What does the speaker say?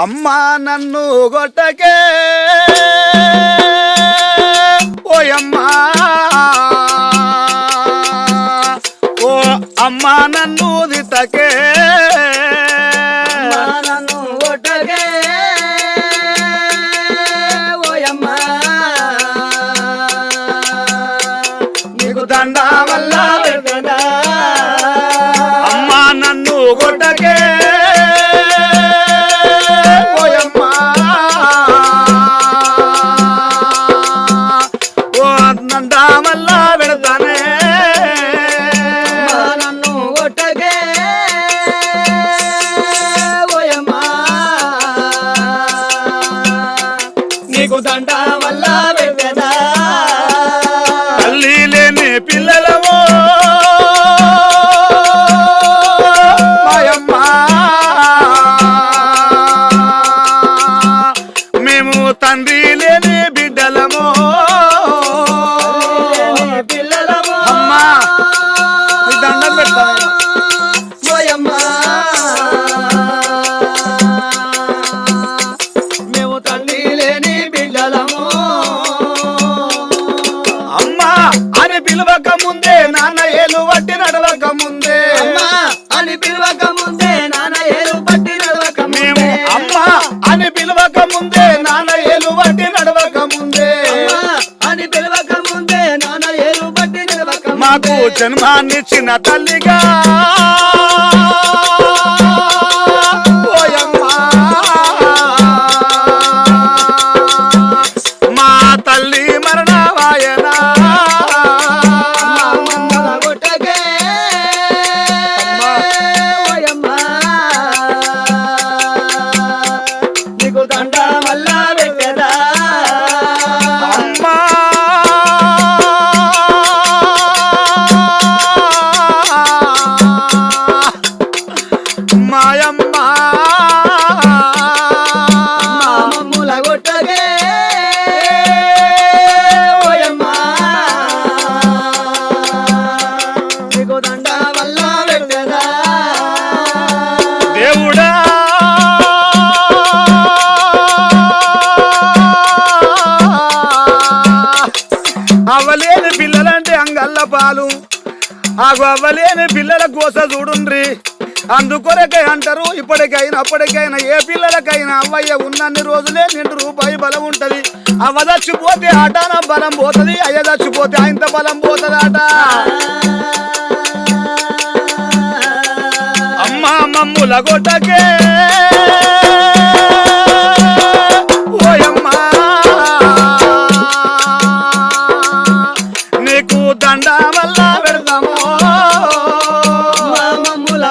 అమ్మ నన్ను గొట్టకే ఓయమ్మా. ఓ అమ్మ నన్ను దితకే Randy. నాకు జన్మాన్నిచ్చిన తల్లిగా. మా తల్లి మరణవాయనా. నీకు దండ దేవుడా. అవ్వలేని పిల్లలంటే అంగల్ల పాలు. ఆగు అవ్వలేని పిల్లల కోస చూడుండ్రి. అందుకొరకై అంటారు ఇప్పటికైనా అప్పటికైనా ఏ పిల్లలకైనా అవ్వయ్య ఉన్నన్ని రోజులే నిండు రూపాయి బలం ఉంటది. అవ్వ చచ్చిపోతే ఆటాన బలం పోతది అయ్య చచ్చిపోతే ఆయనత బలం పోతది ఆట మమ్ముల గొడ్డకే ఓయమ్మా నీకు దండ వల్ల పెడతాము మమ్ముల